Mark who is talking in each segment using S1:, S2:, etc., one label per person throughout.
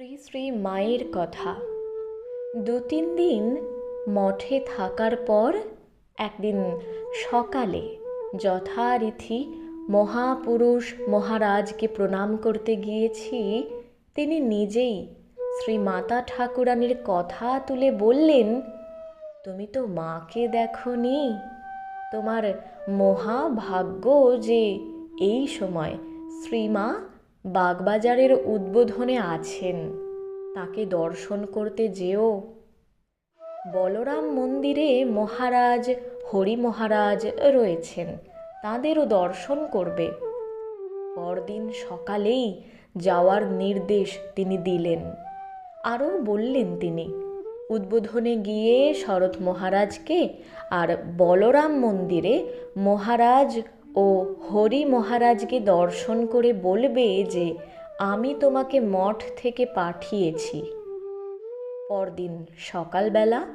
S1: শ্রী শ্রী মায়ের কথা। দু তিন দিন মঠে থাকার পর একদিন সকালে যথারীতি মহাপুরুষ মহারাজকে প্রণাম করতে গিয়েছি। তিনি নিজেই শ্রী মাতা ঠাকুরানীর কথা তুলে বললেন, তুমি তো মাকে দেখনি। তোমার মহাভাগ্য যে এই সময় শ্রীমা বাগবাজারের উদ্বোধনে আছেন। তাকে দর্শন করতে যেও। বলরাম মন্দিরে মহারাজ, হরি মহারাজ রয়েছেন। তাদেরও দর্শন করবে। পরদিন সকালেই যাওয়ার নির্দেশ তিনি দিলেন। আরও বললেন তিনি, উদ্বোধনে গিয়ে শরৎ মহারাজকে আর বলরাম মন্দিরে মহারাজ ও হরি মহারাজকে দর্শন করে বলবে যে, আমি তোমাকে মঠ থেকে পাঠিয়েছি। পরদিন সকালবেলা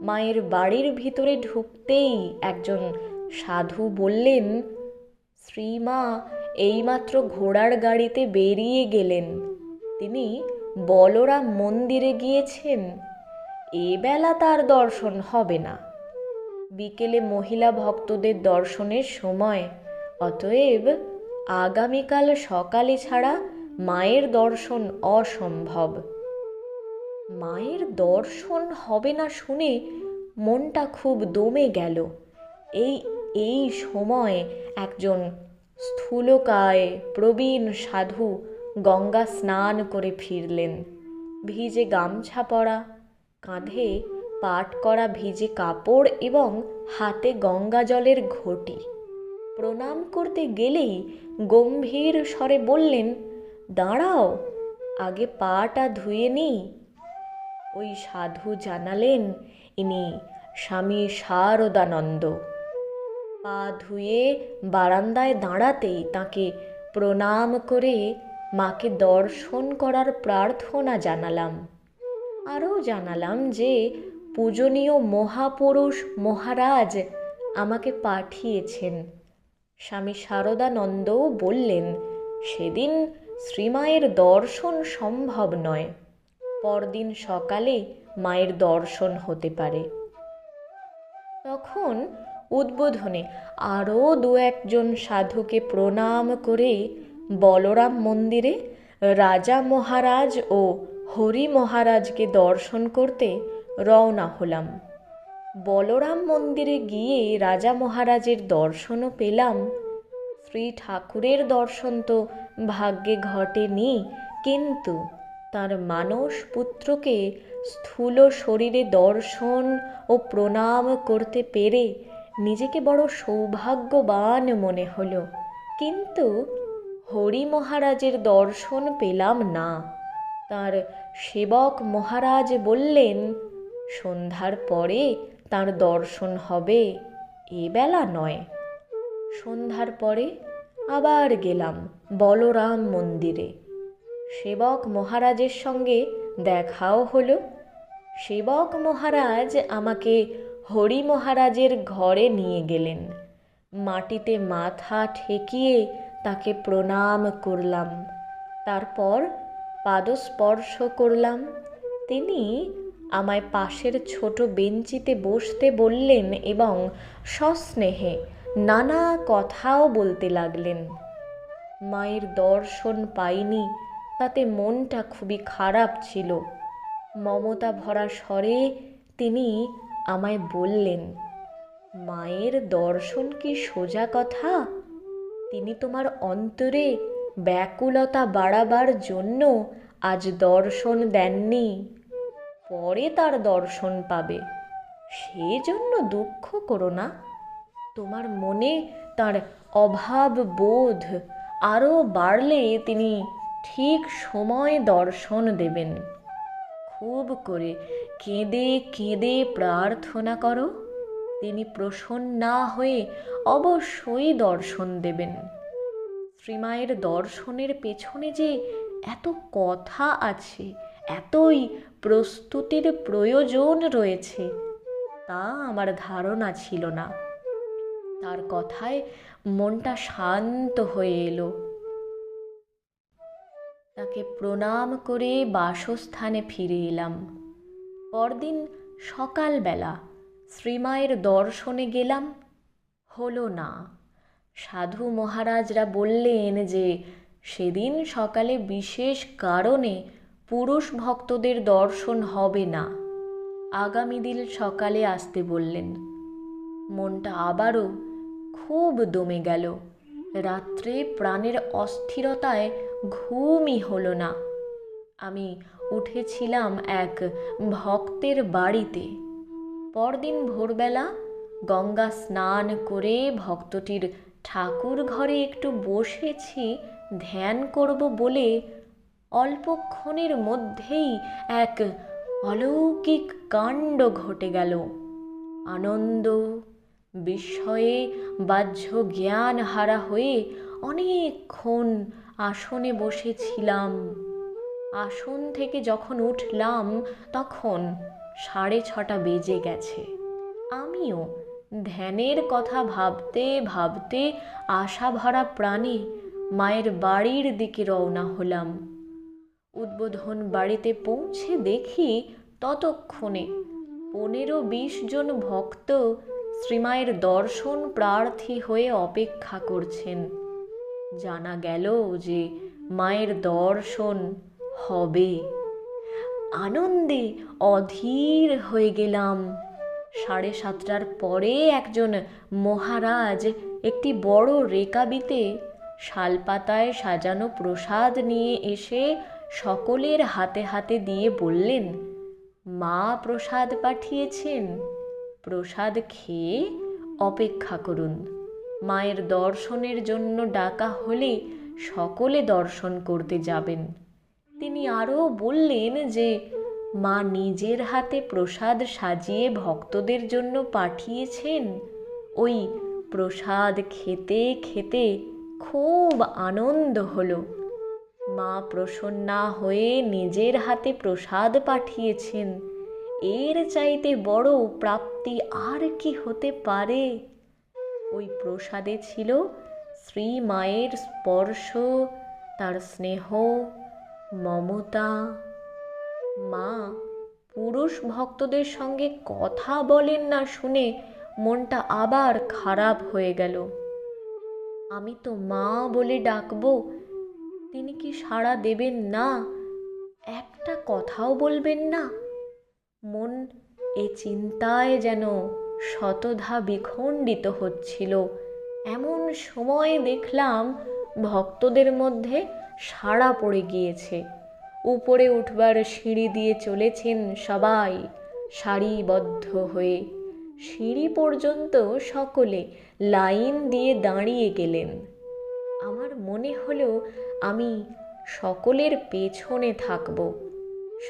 S1: মায়ের বাড়ির ভিতরে ঢুকতেই একজন সাধু বললেন শ্রীমা এইমাত্র ঘোড়ার গাড়িতে বেরিয়ে গেলেন। তিনি বলরাম মন্দিরে গিয়েছেন। এবেলা তার দর্শন হবে না। বিকেলে মহিলা ভক্তদের দর্শনের সময়। অতএব আগামীকাল সকালে ছাড়া মায়ের দর্শন অসম্ভব। মায়ের দর্শন হবে না শুনে মনটা খুব দমে গেল। এই এই সময়ে একজন স্থূলকায় প্রবীণ সাধু গঙ্গা স্নান করে ফিরলেন। ভিজে গামছা পরা, কাঁধে পাট করা ভিজে কাপড় এবং হাতে গঙ্গা জলের ঘটি। প্রণাম করতে গেলেই গম্ভীর স্বরে বললেন, দাঁড়াও, আগে পাটা ধুয়ে নিই। ওই সাধু জানালেন, ইনি স্বামী শারদানন্দ। পা ধুয়ে বারান্দায় দাঁড়াতেই তাকে প্রণাম করে মাকে দর্শন করার প্রার্থনা জানালাম। আরও জানালাম যে পূজনীয় মহাপুরুষ মহারাজ আমাকে পাঠিয়েছেন। স্বামী শারদানন্দও বললেন, সেদিন শ্রীমায়ের দর্শন সম্ভব নয়। পরদিন সকালে মায়ের দর্শন হতে পারে। তখন উদ্বোধনে আরও দু একজন সাধুকে প্রণাম করে বলরাম মন্দিরে রাজা মহারাজ ও হরি মহারাজকে দর্শন করতে রওনা হলাম। বলরাম মন্দিরে গিয়ে রাজা মহারাজের দর্শনও পেলাম। শ্রী ঠাকুরের দর্শন তো ভাগ্যে ঘটেনি, কিন্তু তার মানস পুত্রকে স্থূল শরীরে দর্শন ও প্রণাম করতে পেরে নিজেকে বড় সৌভাগ্যবান মনে হলো। কিন্তু হরি মহারাজের দর্শন পেলাম না। তার সেবক মহারাজ বললেন সন্ধ্যার পরে তার দর্শন হবে এ বেলা নয়। সন্ধ্যার পরে আবার গেলাম বলরাম মন্দিরে। সেবক মহারাজের সঙ্গে দেখাও হলো। সেবক মহারাজ আমাকে হরি মহারাজের ঘরে নিয়ে গেলেন। মাটিতে মাথা ঠেকিয়ে তাকে প্রণাম করলাম। তারপর পাদস্পর্শ করলাম। তিনি আমায় পাশের ছোট বেঞ্চিতে বসতে বললেন এবং সস্নেহে নানা কথাও বলতে লাগলেন। মায়ের দর্শন পাইনি, তাতে মনটা খুবই খারাপ ছিল। মমতা ভরা স্বরে তিনি আমায় বললেন, মায়ের দর্শন কি সোজা কথা? তিনি তোমার অন্তরে ব্যাকুলতা বাড়াবার জন্য আজ দর্শন দেননি। পরে তার দর্শন পাবে। সেজন্য দুঃখ করো না। তোমার মনে তার অভাব বোধ আরও বাড়লে তিনি ঠিক সময় দর্শন দেবেন। খুব করে কেঁদে কেঁদে প্রার্থনা করো। তিনি প্রসন্না হয়ে অবশ্যই দর্শন দেবেন। শ্রীমায়ের দর্শনের পেছনে যে এত কথা আছে, এতই প্রস্তুতির প্রয়োজন রয়েছে। তা আমার ধারণা ছিল না। তার কথায় মনটা শান্ত হয়ে এলো। তাকে প্রণাম করে বাসস্থানে ফিরে এলাম। পরদিন সকালবেলা শ্রীমায়ের দর্শনে গেলাম। হলো না। সাধু মহারাজরা বললেন যে, সেদিন সকালে বিশেষ কারণে পুরুষ ভক্তদের দর্শন হবে না। আগামী দিন সকালে আসতে বললেন। মনটা আবারও খুব দমে গেল। রাত্রে প্রাণের অস্থিরতায় ঘুমই হলো না। আমি উঠেছিলাম এক ভক্তের বাড়িতে। পরদিন ভোরবেলা গঙ্গা স্নান করে ভক্তটির ঠাকুর ঘরে একটু বসেছি, ধ্যান করব বলে অল্পক্ষণের মধ্যেই এক অলৌকিক কাণ্ড ঘটে গেল। আনন্দ, বিস্ময়ে বাহ্য জ্ঞান হারা হয়ে অনেকক্ষণ আসনে বসেছিলাম। আসন থেকে যখন উঠলাম, তখন সাড়ে ছটা বেজে গেছে। আমিও ধ্যানের কথা ভাবতে ভাবতে আশা ভরা প্রাণে মায়ের বাড়ির দিকে রওনা হলাম। উদ্বোধন বাড়িতে পৌঁছে দেখি ততক্ষণে পনেরো বিশ জন ভক্ত শ্রীমায়ের দর্শন প্রার্থী হয়ে অপেক্ষা করছেন। জানা গেল যে মায়ের দর্শন হবে। আনন্দে অধীর হয়ে গেলাম। সাড়ে সাতটার পরে একজন মহারাজ একটি বড় রেকাবিতে শালপাতায় সাজানো প্রসাদ নিয়ে এসে সকলের হাতে হাতে দিয়ে বললেন, মা প্রসাদ পাঠিয়েছেন। প্রসাদ খেয়ে অপেক্ষা করুন। মায়ের দর্শনের জন্য ডাকা হলে সকলে দর্শন করতে যাবেন। তিনি আরও বললেন যে, মা নিজের হাতে প্রসাদ সাজিয়ে ভক্তদের জন্য পাঠিয়েছেন। ওই প্রসাদ খেতে খেতে খুব আনন্দ হলো। মা প্রসন্না হয়ে নিজের হাতে প্রসাদ পাঠিয়েছেন। এর চাইতে বড় প্রাপ্তি আর কি হতে পারে? ওই প্রসাদে ছিল শ্রী মায়ের স্পর্শ, তার স্নেহ, মমতা। মা, পুরুষ ভক্তদের সঙ্গে কথা বলেন না শুনে মনটা আবার খারাপ হয়ে গেল। আমি তো মা বলে ডাকবো তিনি কি সাড়া দেবেন না? একটা কথাও বলবেন না? মন এ চিন্তায় যেন শতধা বিখণ্ডিত হচ্ছিল। এমন সময় দেখলাম ভক্তদের মধ্যে সাড়া পড়ে গিয়েছে। উপরে উঠবার সিঁড়ি দিয়ে চলেছেন সবাই, সারিবদ্ধ হয়ে। সিঁড়ি পর্যন্ত সকলে লাইন দিয়ে দাঁড়িয়ে গেলেন। আমার মনে হলো আমি সকলের পেছনে থাকব।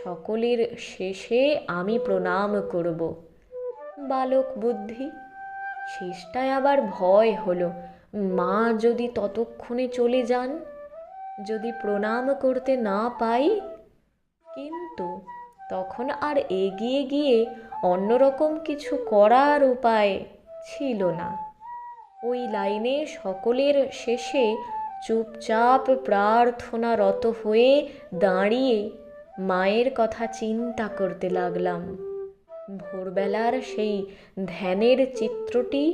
S1: সকলের শেষে আমি প্রণাম করব। বালক বুদ্ধি, শেষটায় আবার ভয় হলো। মা যদি ততক্ষণে চলে যান, যদি প্রণাম করতে না পাই, কিন্তু তখন আর এগিয়ে গিয়ে অন্যরকম কিছু করার উপায় ছিল না। ওই লাইনে সকলের শেষে চুপচাপ প্রার্থনারত হয়ে দাঁড়িয়ে মায়ের কথা চিন্তা করতে লাগলাম। ভোরবেলার সেই ধ্যানের চিত্রটি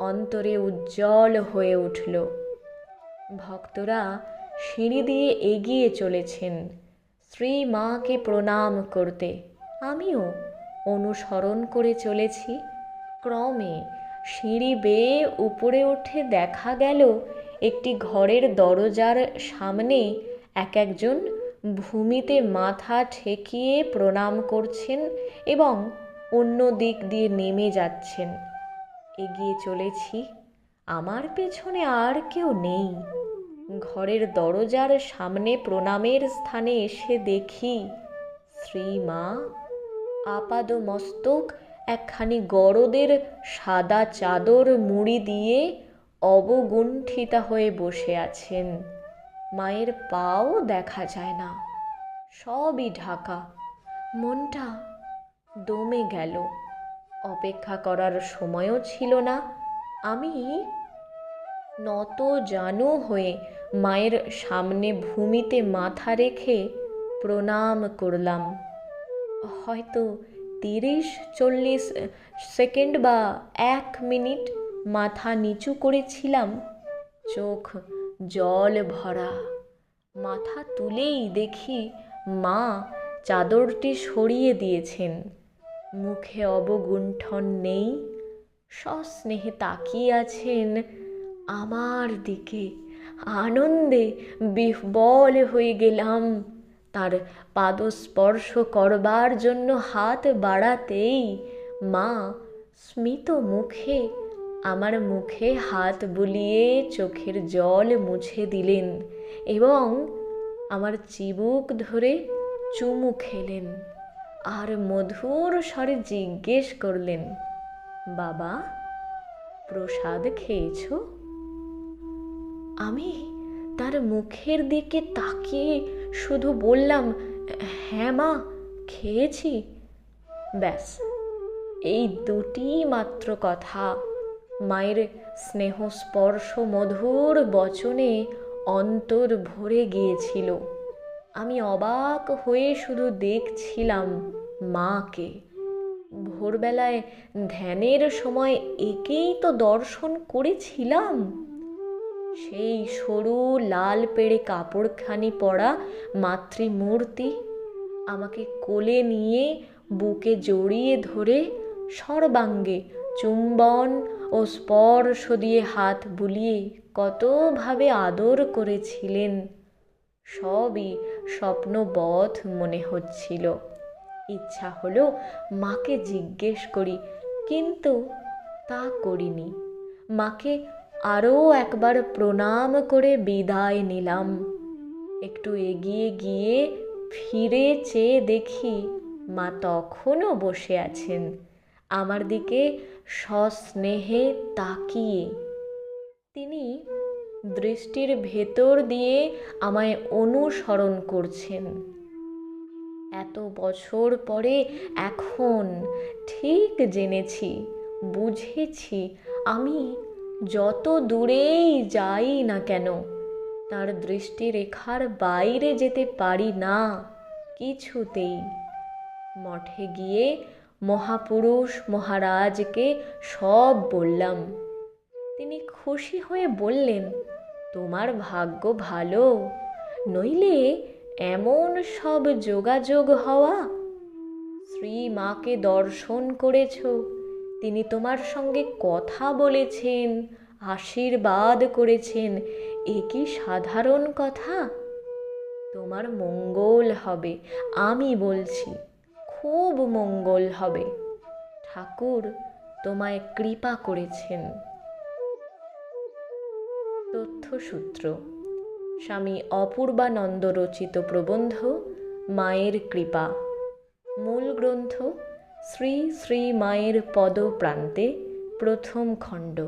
S1: অন্তরে উজ্জ্বল হয়ে উঠল। ভক্তরা সিঁড়ি দিয়ে এগিয়ে চলেছেন শ্রী মাকে প্রণাম করতে। আমিও অনুসরণ করে চলেছি। ক্রমে সিঁড়ি বেয়ে উপরে উঠে দেখা গেল একটি ঘরের দরজার সামনে এক একজন ভূমিতে মাথা ঠেকিয়ে প্রণাম করছেন এবং অন্য দিক দিয়ে নেমে যাচ্ছেন। এগিয়ে চলেছি, আমার পেছনে আর কেউ নেই। ঘরের দরজার সামনে প্রণামের স্থানে এসে দেখি শ্রীমা আপাদ মস্তক একখানি গরদের সাদা চাদর মুড়ি দিয়ে অবগুণ্ঠিতা হয়ে বসে আছেন। মায়ের পাও দেখা যায় না। সবই ঢাকা। মনটা দমে গেল। অপেক্ষা করার সময়ও ছিল না। আমি নত জানু হয়ে মায়ের সামনে ভূমিতে মাথা রেখে প্রণাম করলাম। হয়তো তিরিশ চল্লিশ সেকেন্ড বা এক মিনিট মাথা নিচু করেছিলাম, চোখ জল ভরা। মাথা তুলেই দেখি মা চাদরটি সরিয়ে দিয়েছেন। মুখে অবগুণ্ঠন নেই, সস্নেহে তাকিয়ে আছেন আমার দিকে। আনন্দে বিহ্বল হয়ে গেলাম, তার পাদস্পর্শ করবার জন্য হাত বাড়াতেই মা স্মিত মুখে আমার মুখে হাত বুলিয়ে চোখের জল মুছে দিলেন এবং আমার চিবুক ধরে চুমু খেলেন। আর মধুর স্বরে জিজ্ঞেস করলেন, বাবা, প্রসাদ খেয়েছ? আমি তার মুখের দিকে তাকিয়ে শুধু বললাম হ্যাঁ মা, খেয়েছি। ব্যাস, এই দুটি মাত্র কথা। মায়ের স্নেহ স্পর্শ মধুর বচনে অন্তর ভরে গিয়েছিল। আমি অবাক হয়ে শুধু দেখছিলাম মাকে। ভোরবেলায় ধ্যানের সময় একেই তো দর্শন করেছিলাম। সেই সরু লাল পেড়ে কাপড়খানি পরা মাতৃমূর্তি আমাকে কোলে নিয়ে বুকে জড়িয়ে ধরে সর্বাঙ্গে চুম্বন ও স্পর্শ দিয়ে হাত বুলিয়ে কতভাবে আদর করেছিলেন, সবই স্বপ্নবধ মনে হচ্ছিল। ইচ্ছা হলো মাকে জিজ্ঞেস করি, কিন্তু তা করিনি। মাকে আরও একবার প্রণাম করে বিদায় নিলাম। একটু এগিয়ে গিয়ে ফিরে চেয়ে দেখি মা তখনও বসে আছেন। আমার দিকে সস্নেহে তাকিয়ে। তিনি দৃষ্টির ভেতর দিয়ে আমায় অনুসরণ করছেন। এত বছর পরে এখন ঠিক জেনেছি, বুঝেছি আমি যত দূরেই যাই না কেন, তার দৃষ্টিরেখার বাইরে যেতে পারি না কিছুতেই। মঠে গিয়ে মহাপুরুষ মহারাজকে সব বললাম। তিনি খুশি হয়ে বললেন, তোমার ভাগ্য ভালো, নইলে এমন সব যোগাযোগ হওয়া? শ্রী মাকে দর্শন করেছ, তিনি তোমার সঙ্গে কথা বলেছেন, আশীর্বাদ করেছেন, এ কি সাধারণ কথা? তোমার মঙ্গল হবে, আমি বলছি। খুব মঙ্গল হবে। ঠাকুর তোমায় কৃপা করেছেন। তথ্যসূত্র, স্বামী অপূর্বানন্দ রচিত প্রবন্ধ, মায়ের কৃপা। মূল গ্রন্থ, শ্রী শ্রী মায়ের পদপ্রান্তে প্রথম খণ্ড।